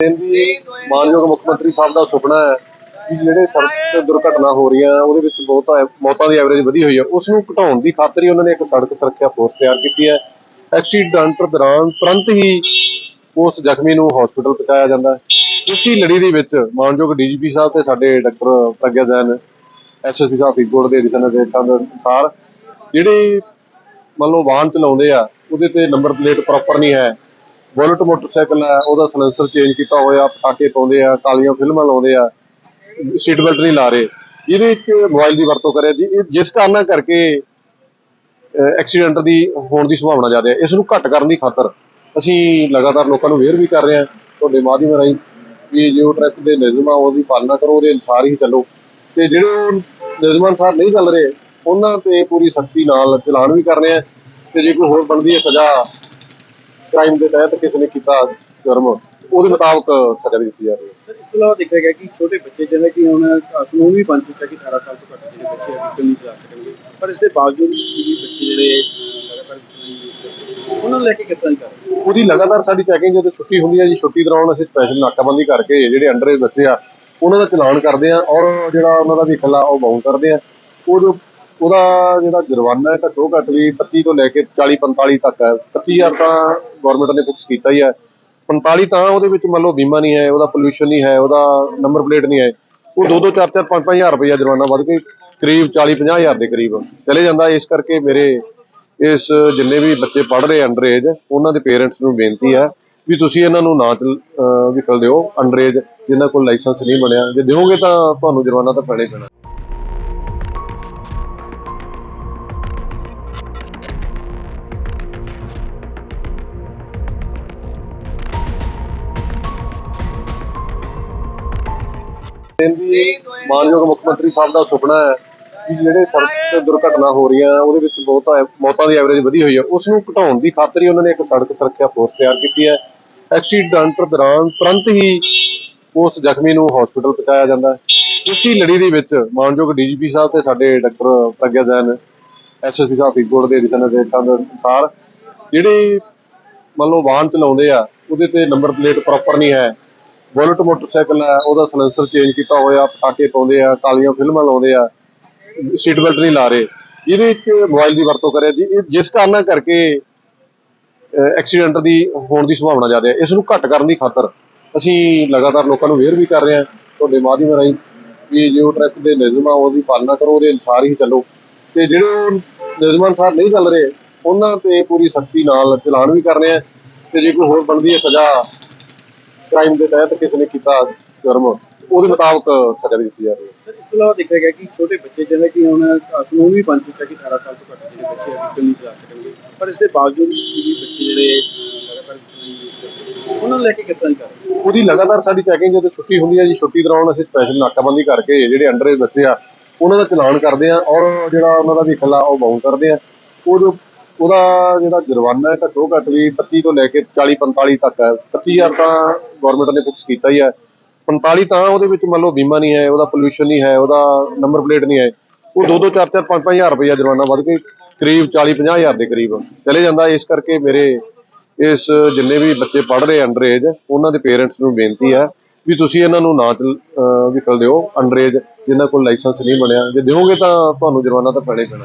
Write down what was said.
ਦੀ ਮਾਨਯੋਗ ਮੁੱਖ ਮੰਤਰੀ ਸਾਹਿਬ ਦਾ ਸੁਪਨਾ ਹੈ ਕਿ ਜਿਹੜੇ ਸੜਕ ਦੁਰਘਟਨਾ ਹੋ ਰਹੀਆਂ, ਉਹਦੇ ਵਿੱਚ ਬਹੁਤਾ ਮੌਤਾਂ ਦੀ ਐਵਰੇਜ ਵਧੀ ਹੋਈ ਹੈ। ਉਸ ਨੂੰ ਘਟਾਉਣ ਦੀ ਖਾਤਰ ਹੀ ਉਹਨਾਂ ਨੇ ਇੱਕ ਸੜਕ ਸੁਰੱਖਿਆ ਫੋਰਸ ਤਿਆਰ ਕੀਤੀ ਹੈ। ਐਕਸੀਡੈਂਟ ਦੌਰਾਨ ਤੁਰੰਤ ਹੀ ਉਸ ਜ਼ਖਮੀ ਨੂੰ ਹਸਪੀਟਲ ਪਹੁੰਚਾਇਆ ਜਾਂਦਾ ਹੈ। ਇਸੀ ਲੜੀ ਦੇ ਵਿੱਚ ਮਾਨਯੋਗ ਡੀਜੀਪੀ ਸਾਹਿਬ ਤੇ ਸਾਡੇ ਡਾਕਟਰ ਪ੍ਰਗਿਆ ਜੈਨ ਐਸਐਸਪੀ ਸਾਹਿਬ, ਫਰੀਦਕੋਟ ਦੇ ਦਿਸ਼ਾ ਨਿਰਦੇਸ਼ਾਂ ਦੇ ਅਨੁਸਾਰ ਜਿਹੜੇ ਮੰਨ ਲਓ ਵਾਹਨ ਚਲਾਉਂਦੇ ਆ, ਉਹਦੇ ਤੇ ਨੰਬਰ ਪਲੇਟ ਪ੍ਰੋਪਰ ਨਹੀਂ ਹੈ। ਬੁਲਟ ਮੋਟਰਸਾਈਕਲ ਹੈ, ਉਹਦਾ ਸਲੈਂਸਰ ਚੇਂਜ ਕੀਤਾ ਹੋਇਆ, ਪਟਾਕੇ ਪਾਉਂਦੇ ਆ, ਕਾਲੀਆਂ ਫਿਲਮਾਂ ਲਾਉਂਦੇ ਆ ਸੀਟ ਬੈਲਟ ਨਹੀਂ ਲਾ ਰਹੇ। ਇਹਦੇ ਵਿੱਚ ਮੋਬਾਈਲ ਦੀ ਵਰਤੋਂ ਕਰਿਆ ਜੀ ਜਿਸ ਕਾਰਨਾਂ ਕਰਕੇ ਐਕਸੀਡੈਂਟ ਦੀ ਹੋਣ ਦੀ ਸੰਭਾਵਨਾ ਜ਼ਿਆਦਾ ਹੈ, ਇਸ ਨੂੰ ਘੱਟ ਕਰਨ ਦੀ ਖਾਤਰ ਅਸੀਂ ਲਗਾਤਾਰ ਲੋਕਾਂ ਨੂੰ ਅਵੇਅਰ ਵੀ ਕਰ ਰਹੇ ਹਾਂ, ਤੁਹਾਡੇ ਮਾਧਿਅਮ ਰਾਹੀਂ ਵੀ ਜੋ ਟ੍ਰੈਫਿਕ ਦੇ ਨਿਯਮਾਂ ਉਹਦੀ ਪਾਲਣਾ ਕਰੋ, ਉਹਦੇ ਅਨੁਸਾਰ ਹੀ ਚੱਲੋ। ਤੇ ਜਿਹੜੇ ਉਹ ਨਿਯਮਾਂ ਅਨੁਸਾਰ ਨਹੀਂ ਚੱਲ ਰਹੇ, ਉਹਨਾਂ ਤੇ ਪੂਰੀ ਸਖਤੀ ਨਾਲ ਚਲਾਨ ਵੀ ਕਰ ਰਹੇ ਆ, ਤੇ ਜੇ ਕੋਈ ਹੋਰ ਬਣਦੀ ਹੈ ਸਜ਼ਾ ਕ੍ਰਾਈਮ ਦੇ ਤਹਿਤ ਕਿਸੇ ਨੇ ਕੀਤਾ ਜੁਰਮ ਉਹਦੇ ਮੁਤਾਬਕ ਸਜ਼ਾ ਵੀ ਦਿੱਤੀ ਜਾ ਰਹੀ ਹੈ ਸਰ ਇਸ ਤੋਂ ਇਲਾਵਾ ਦੇਖਿਆ ਗਿਆ ਕਿ ਛੋਟੇ ਬੱਚੇ ਜਿਵੇਂ ਕਿ ਹੁਣ ਕਾਨੂੰਨ ਵੀ ਬਣ ਚੁੱਕਾ ਕਿ 18 ਸਾਲ ਤੋਂ ਘੱਟ ਜਿਹੜੇ ਬੱਚੇ ਆ ਵਹੀਕਲ ਨਹੀਂ ਚਲਾ ਸਕਣਗੇ ਪਰ ਇਸ ਦੇ ਬਾਵਜੂਦ ਵੀ ਬੱਚੇ ਜਿਹੜੇ ਲਗਾਤਾਰ ਕਰਦੇ। ਉਹਨਾਂ ਨੂੰ ਲੈ ਕੇ ਕਿੱਦਾਂ ਦੀ ਕਰ ਰਹੇ ਹੋ? ਉਹਦੀ ਲਗਾਤਾਰ ਸਾਡੀ ਚੈਕਿੰਗ ਜਦੋਂ ਛੁੱਟੀ ਹੁੰਦੀ ਹੈ ਜੀ ਛੁੱਟੀ ਦੌਰਾਨ ਅਸੀਂ ਸਪੈਸ਼ਲ ਨਾਕਾਬੰਦੀ ਕਰਕੇ ਜਿਹੜੇ ਅੰਡਰ ਏਜ ਬੱਚੇ ਆ ਉਹਨਾਂ ਦਾ ਚਲਾਨ ਕਰਦੇ ਆ ਔਰ ਜਿਹੜਾ ਉਹਨਾਂ ਦਾ ਵਹੀਕਲ ਆ ਉਹ ਬਾਉਂਡ ਕਰਦੇ ਆ ਉਹ ਜੋ ਉਹਦਾ ਜਿਹੜਾ ਜੁਰਮਾਨਾ ਹੈ ਘੱਟੋ ਘੱਟ ਵੀ 25 ਤੋਂ ਲੈ ਕੇ 40 45 ਤੱਕ ਹੈ 25000 ਤਾਂ ਗਵਰਨਮੈਂਟ ਨੇ ਫਿਕਸ ਕੀਤਾ ਹੀ ਹੈ। 45 ਤਾਂ ਉਹਦੇ ਵਿੱਚ ਮੰਨ ਲਓ ਬੀਮਾ ਨਹੀਂ ਹੈ, ਉਹਦਾ ਪੋਲੂਸ਼ਨ ਨਹੀਂ ਹੈ, ਉਹਦਾ ਨੰਬਰ ਪਲੇਟ ਨਹੀਂ ਹੈ। ਉਹ 2 2 4 4 5 5000 ਰੁਪਏ ਜੁਰਮਾਨਾ ਵੱਧ ਕੇ ਕਰੀਬ 40 50000 ਦੇ ਕਰੀਬ ਚਲੇ ਜਾਂਦਾ। ਇਸ ਕਰਕੇ ਮੇਰੇ ਇਸ ਜਿੰਨੇ ਵੀ ਬੱਚੇ ਪੜ੍ਹ ਰਹੇ ਅੰਡਰ ਏਜ ਉਹਨਾਂ ਦੇ ਪੇਰੈਂਟਸ ਨੂੰ ਬੇਨਤੀ ਹੈ ਵੀ ਤੁਸੀਂ ਇਹਨਾਂ ਨੂੰ ਨਾ ਚਲ ਵਿਕਲ ਦਿਓ। ਅੰਡਰ ਏਜ ਜਿਨ੍ਹਾਂ ਕੋਲ ਲਾਇਸੈਂਸ ਨਹੀਂ ਬਣਿਆ, ਜੇ ਦਿਓਗੇ ਤਾਂ ਤੁਹਾਨੂੰ ਜੁਰਮਾਨਾ ਤਾਂ ਪੈਣਾ ਹੀ ਪੈਣਾ। ਦੀ ਮਾਨਯੋਗ ਮੁੱਖ ਮੰਤਰੀ ਸਾਹਿਬ ਦਾ ਸੁਪਨਾ ਹੈ ਕਿ ਜਿਹੜੇ ਸੜਕ ਤੇ ਦੁਰਘਟਨਾ ਹੋ ਰਹੀਆਂ, ਉਹਦੇ ਵਿੱਚ ਬਹੁਤਾ ਮੌਤਾਂ ਦੀ ਐਵਰੇਜ ਵਧੀ ਹੋਈ ਹੈ। ਉਸ ਨੂੰ ਘਟਾਉਣ ਦੀ ਖਾਤਰ ਹੀ ਉਹਨਾਂ ਨੇ ਇੱਕ ਸੜਕ ਸੁਰੱਖਿਆ ਫੋਰਸ ਤਿਆਰ ਕੀਤੀ ਹੈ। ਐਕਸੀਡੈਂਟ ਦੌਰਾਨ ਤੁਰੰਤ ਹੀ ਉਸ ਜ਼ਖਮੀ ਨੂੰ ਹਸਪੀਟਲ ਪਹੁੰਚਾਇਆ ਜਾਂਦਾ ਹੈ। ਇਸੀ ਲੜੀ ਦੇ ਵਿੱਚ ਮਾਨਯੋਗ ਡੀਜੀਪੀ ਸਾਹਿਬ ਤੇ ਸਾਡੇ ਡਾਕਟਰ ਪ੍ਰਗਿਆ ਜੈਨ ਐਸਐਸਪੀ ਸਾਹਿਬ, ਫਰੀਦਕੋਟ ਦੇ ਦਿਸ਼ਾ ਨਿਰਦੇਸ਼ਾਂ ਦੇ ਅਨੁਸਾਰ ਜਿਹੜੇ ਮੰਨ ਲਓ ਵਾਹਨ ਚਲਾਉਂਦੇ ਆ, ਉਹਦੇ ਤੇ ਨੰਬਰ ਪਲੇਟ ਪ੍ਰੋਪਰ ਨਹੀਂ ਹੈ। ਬੁਲਟ ਮੋਟਰਸਾਈਕਲ ਹੈ, ਉਹਦਾ ਸਲੈਂਸਰ ਚੇਂਜ ਕੀਤਾ ਹੋਇਆ, ਪਟਾਕੇ ਪਾਉਂਦੇ ਆ, ਕਾਲੀਆਂ ਫਿਲਮਾਂ ਲਾਉਂਦੇ ਆ, ਸੀਟ ਬੈਲਟ ਨਹੀਂ ਲਾ ਰਹੇ। ਇਹਦੇ ਵਿੱਚ ਮੋਬਾਈਲ ਦੀ ਵਰਤੋਂ ਕਰਿਆ ਜੀ। ਇਹ ਜਿਸ ਕਾਰਨਾਂ ਕਰਕੇ ਐਕਸੀਡੈਂਟ ਦੀ ਹੋਣ ਦੀ ਸੰਭਾਵਨਾ ਜ਼ਿਆਦਾ ਹੈ, ਇਸ ਨੂੰ ਘੱਟ ਕਰਨ ਦੀ ਖਾਤਰ ਅਸੀਂ ਲਗਾਤਾਰ ਲੋਕਾਂ ਨੂੰ ਅਵੇਅਰ ਵੀ ਕਰ ਰਹੇ ਹਾਂ, ਤੁਹਾਡੇ ਮਾਧਿਅਮ ਰਾਹੀਂ ਵੀ ਜੋ ਟ੍ਰੈਫਿਕ ਦੇ ਨਿਯਮਾਂ ਉਹਦੀ ਪਾਲਣਾ ਕਰੋ, ਉਹਦੇ ਅਨੁਸਾਰ ਹੀ ਚੱਲੋ। ਤੇ ਜਿਹੜੇ ਉਹ ਨਿਯਮਾਂ ਅਨੁਸਾਰ ਨਹੀਂ ਚੱਲ ਰਹੇ, ਉਹਨਾਂ ਤੇ ਪੂਰੀ ਸਖਤੀ ਨਾਲ ਚਲਾਨ ਵੀ ਕਰ ਰਹੇ ਆ, ਤੇ ਜੇ ਕੋਈ ਹੋਰ ਬਣਦੀ ਹੈ ਸਜ਼ਾ ਕ੍ਰਾਈਮ ਦੇ ਤਹਿਤ ਕਿਸੇ ਨੇ ਕੀਤਾ ਜੁਰਮ ਉਹਦੇ ਮੁਤਾਬਕ ਸਜ਼ਾ ਵੀ ਦਿੱਤੀ ਜਾ ਰਹੀ ਹੈ ਸਰ ਇਸ ਤੋਂ ਇਲਾਵਾ ਦੇਖਿਆ ਗਿਆ ਕਿ ਛੋਟੇ ਬੱਚੇ ਜਿਵੇਂ ਕਿ ਹੁਣ ਕਾਨੂੰਨ ਵੀ ਬਣ ਚੁੱਕਾ ਕਿ 18 ਸਾਲ ਤੋਂ ਘੱਟ ਜਿਹੜੇ ਬੱਚੇ ਵਹੀਕਲ ਨਹੀਂ ਚਲਾ ਸਕਣਗੇ ਪਰ ਇਸ ਦੇ ਬਾਵਜੂਦ ਵੀ ਬੱਚੇ ਜਿਹੜੇ ਕਰਦੇ। ਉਹਨਾਂ ਲੈ ਕੇ ਕਿੱਦਾਂ ਦੀ ਕਰ ਰਹੇ ਹੋ? ਉਹਦੀ ਲਗਾਤਾਰ ਸਾਡੀ ਚੈਕਿੰਗ ਜਦੋਂ ਛੁੱਟੀ ਹੁੰਦੀ ਹੈ ਜੀ ਛੁੱਟੀ ਦੌਰਾਨ ਅਸੀਂ ਸਪੈਸ਼ਲ ਨਾਕਾਬੰਦੀ ਕਰਕੇ ਜਿਹੜੇ ਅੰਡਰ ਬੱਚੇ ਆ ਉਹਨਾਂ ਦਾ ਚਲਾਨ ਕਰਦੇ ਆ ਔਰ ਜਿਹੜਾ ਉਹਨਾਂ ਦਾ ਵਹੀਕਲ ਆ ਉਹ ਬਾਉਂਡ ਕਰਦੇ ਆ ਉਹ ਜੋ ਉਹਦਾ ਜਿਹੜਾ ਜੁਰਮਾਨਾ ਹੈ ਘੱਟੋ ਘੱਟ ਵੀ 25 ਤੋਂ ਲੈ ਕੇ 40 45 ਤੱਕ ਹੈ। 25000 ਤਾਂ ਗਵਰਨਮੈਂਟ ਨੇ ਫਿਕਸ ਕੀਤਾ ਹੀ ਹੈ। 45 ਤਾਂ ਉਹਦੇ ਵਿੱਚ ਮੰਨ ਲਓ ਬੀਮਾ ਨਹੀਂ ਹੈ, ਉਹਦਾ ਪੋਲੂਸ਼ਨ ਨਹੀਂ ਹੈ, ਉਹਦਾ ਨੰਬਰ ਪਲੇਟ ਨਹੀਂ ਹੈ। ਉਹ 2 2 4 4 5 5000 ਰੁਪਏ ਜੁਰਮਾਨਾ ਵੱਧ ਕੇ ਕਰੀਬ 40 50000 ਦੇ ਕਰੀਬ ਚਲੇ ਜਾਂਦਾ। ਇਸ ਕਰਕੇ ਮੇਰੇ ਇਸ ਜਿੰਨੇ ਵੀ ਬੱਚੇ ਪੜ੍ਹ ਰਹੇ ਅੰਡਰ ਏਜ ਉਹਨਾਂ ਦੇ ਪੇਰੈਂਟਸ ਨੂੰ ਬੇਨਤੀ ਹੈ ਵੀ ਤੁਸੀਂ ਇਹਨਾਂ ਨੂੰ ਨਾ ਚਲ ਵਿਕਲ ਦਿਓ ਅੰਡਰ ਏਜ ਜਿਨ੍ਹਾਂ ਕੋਲ ਲਾਇਸੈਂਸ ਨਹੀਂ ਬਣਿਆ। ਜੇ ਦਿਓਗੇ ਤਾਂ ਤੁਹਾਨੂੰ ਜੁਰਮਾਨਾ ਤਾਂ ਪੈਣਾ ਹੀ ਪੈਣਾ।